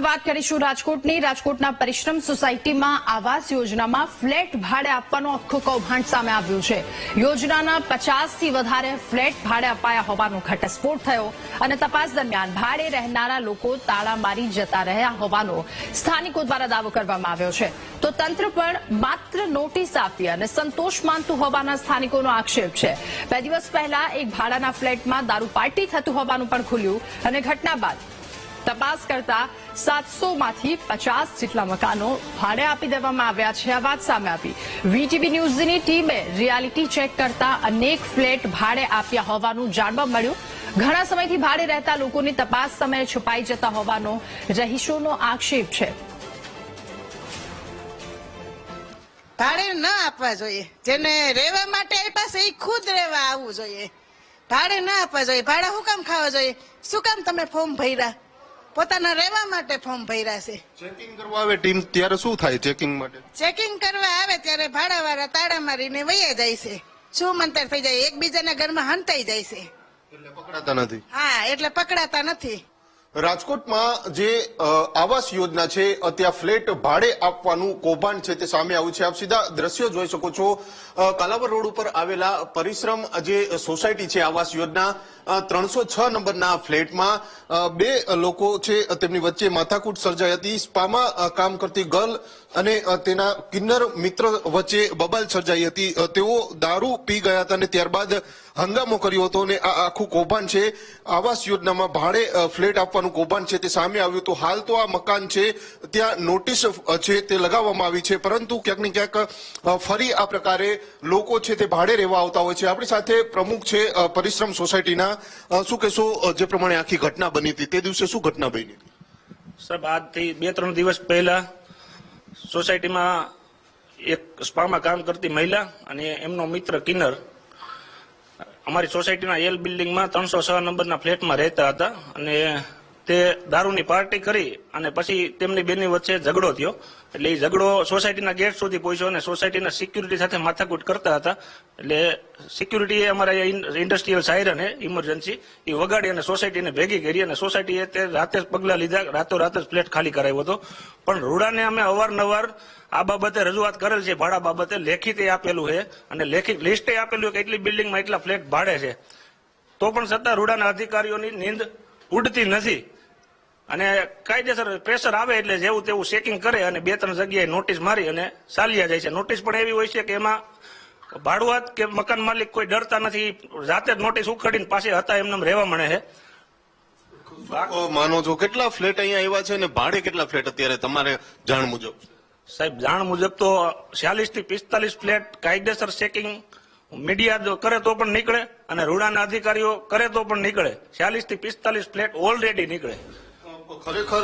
વાત કરીશું રાજકોટની. રાજકોટના પરિશ્રમ સોસાયટીમાં આવાસ યોજનામાં ફ્લેટ ભાડે આપવાનો આખું કૌભાંડ સામે આવ્યું છે. યોજનાના પચાસથી વધારે ફ્લેટ ભાડે અપાયા હોવાનો ઘટસ્ફોટ થયો અને તપાસ દરમિયાન ભાડે રહેનારા લોકો તાળા મારી જતા રહ્યા હોવાનો સ્થાનિકો દ્વારા દાવો કરવામાં આવ્યો છે. તો તંત્ર પણ માત્ર નોટિસ આપી અને સંતોષ માનતું હોવાના સ્થાનિકોનો આક્ષેપ છે. બે દિવસ પહેલા એક ભાડાના ફ્લેટમાં દારૂ પાર્ટી થતું હોવાનું પણ ખુલ્યું અને ઘટના બાદ તપાસ કરતા સાતસોમાંથી પચાસ જેટલા મકાનો ભાડે આપી દેવામાં આવ્યા છે. આ વાત સામે આવી. વીટીવી ન્યૂઝની ટીમે રિયાલિટી ચેક કરતા અનેક ફ્લેટ ભાડે આપ્યા હોવાનું જાણવા મળ્યું. ઘણા સમયથી ભાડે રહેતા લોકોની તપાસ સમયે છુપાઈ જતા હોવાનો રહીશોનો આક્ષેપ છે. ભાડે ન આપવા જોઈએ. જેને રહેવા માટે આપ્યા છે એ ખુદ રહેવા આવવું જોઈએ. ભાડે ન આપવા જોઈએ. ભાડા શું કામ ખાવા જોઈએ? શું કામ તમે ફોર્મ ભર્યા? પોતાના રહેવા માટે ફોર્મ ભર્યા છે. ચેકિંગ કરવા આવે ટીમ ત્યારે શું થાય ચેકિંગ માટે? ચેકિંગ કરવા આવે ત્યારે ભાડાવાળા તાળા મારીને વયા જાય છે. શું મંતર થઈ જાય? એકબીજાના ઘરમાં હંતાઈ જાય છે. એટલે પકડાતા નથી. હા એટલે પકડાતા નથી. રાજકોટમાં જે આવાસ યોજના છે ત્યાં ફ્લેટ ભાડે આપવાનું કૌભાંડ છે તે સામે આવ્યું છે. આપ સીધા દ્રશ્યો જોઈ શકો છો. કાલાવર રોડ ઉપર આવેલા પરિશ્રમ જે સોસાયટી છે, આવાસ યોજના ત્રણસો છ નંબરના ફ્લેટમાં બે લોકો છે, તેમની વચ્ચે માથાકૂટ સર્જાઈ હતી. સ્પામાં કામ કરતી ગર્લ અને તેના કિન્નર મિત્ર વચ્ચે બબાલ સર્જાઈ હતી. તેઓ દારૂ પી ગયા હતા અને ત્યારબાદ હંગામો કર્યો હતો અને આ આખું કૌભાંડ છે. આવાસ યોજનામાં ભાડે ફ્લેટ આપવાનું કૌભાંડ છે તે સામે આવ્યું. તો હાલ તો આ મકાન છે, ત્યાં નોટિસ છે તે લગાવવામાં આવી છે. પરંતુ ક્યાંક ને ક્યાંક ફરી આ પ્રકારે લોકો છે તે ભાડે રહેવા આવતા હોય છે. આપણી સાથે પ્રમુખ છે પરિશ્રમ સોસાયટીના. શું કહેશો જે પ્રમાણે આખી ઘટના બની હતી? તે દિવસે શું ઘટના બની સાહેબ, આજથી બે ત્રણ દિવસ પહેલા સોસાયટીમાં એક સ્પામાં કામ કરતી મહિલા અને એમનો મિત્ર કિન્નર અમારી સોસાયટીના એલ બિલ્ડિંગમાં ત્રણસો છ નંબરના ફ્લેટમાં રહેતા હતા અને તે દારૂની પાર્ટી કરી અને પછી તેમની બેની વચ્ચે ઝઘડો થયો. એટલે એ ઝઘડો સોસાયટીના ગેટ સુધી પહોંચ્યો અને સોસાયટીના સિક્યુરિટી સાથે માથાકૂટ કરતા હતા. એટલે સિક્યુરિટીએ અમારા ઇન્ડસ્ટ્રીયલ સાયરન ઇમરજન્સી. એ વગાડી અને સોસાયટીને ભેગી કરી અને સોસાયટીએ તે રાતે જ પગલાં લીધા રાતો રાત જ ફ્લેટ ખાલી કરાવ્યો હતો. પણ રૂડાને અમે અવારનવાર આ બાબતે રજૂઆત કરેલ છે. ભાડા બાબતે લેખિતે આપેલું છે અને લેખિત લિસ્ટે આપેલું કે એટલી બિલ્ડિંગમાં એટલા ફ્લેટ ભાડે છે. તો પણ સત્તા રૂડાના અધિકારીઓની નીંદ ઉડતી નથી. અને કાયદેસર પ્રેશર આવે એટલે જેવું તેવું ચેકિંગ કરે અને બે ત્રણ જગ્યાએ નોટિસ મારી અને ચાલ્યા જાય છે. નોટિસ પણ એવી હોય છે કે એમાં ભાડુઆત કે મકાન માલિક કોઈ ડરતા નથી. જાતે જ નોટિસ ઉખડીને પાસે હતા એમને એમ રહેવા મળે છે. માનો છો કેટલા ફ્લેટ અહીંયા આવ્યા છે અને ભાડે કેટલા ફ્લેટ અત્યારે તમારે જાણ મુજબ? સાહેબ, જાણ મુજબ તો છ્યાલીસથી પિસ્તાલીસ ફ્લેટ કાયદેસર ચેકિંગ મીડિયા કરે તો પણ નીકળે અને રૂડાના અધિકારીઓ કરે તો પણ નીકળે. છ્યાલીસથી પિસ્તાલીસ ફ્લેટ ઓલરેડી નીકળે. ખરેખર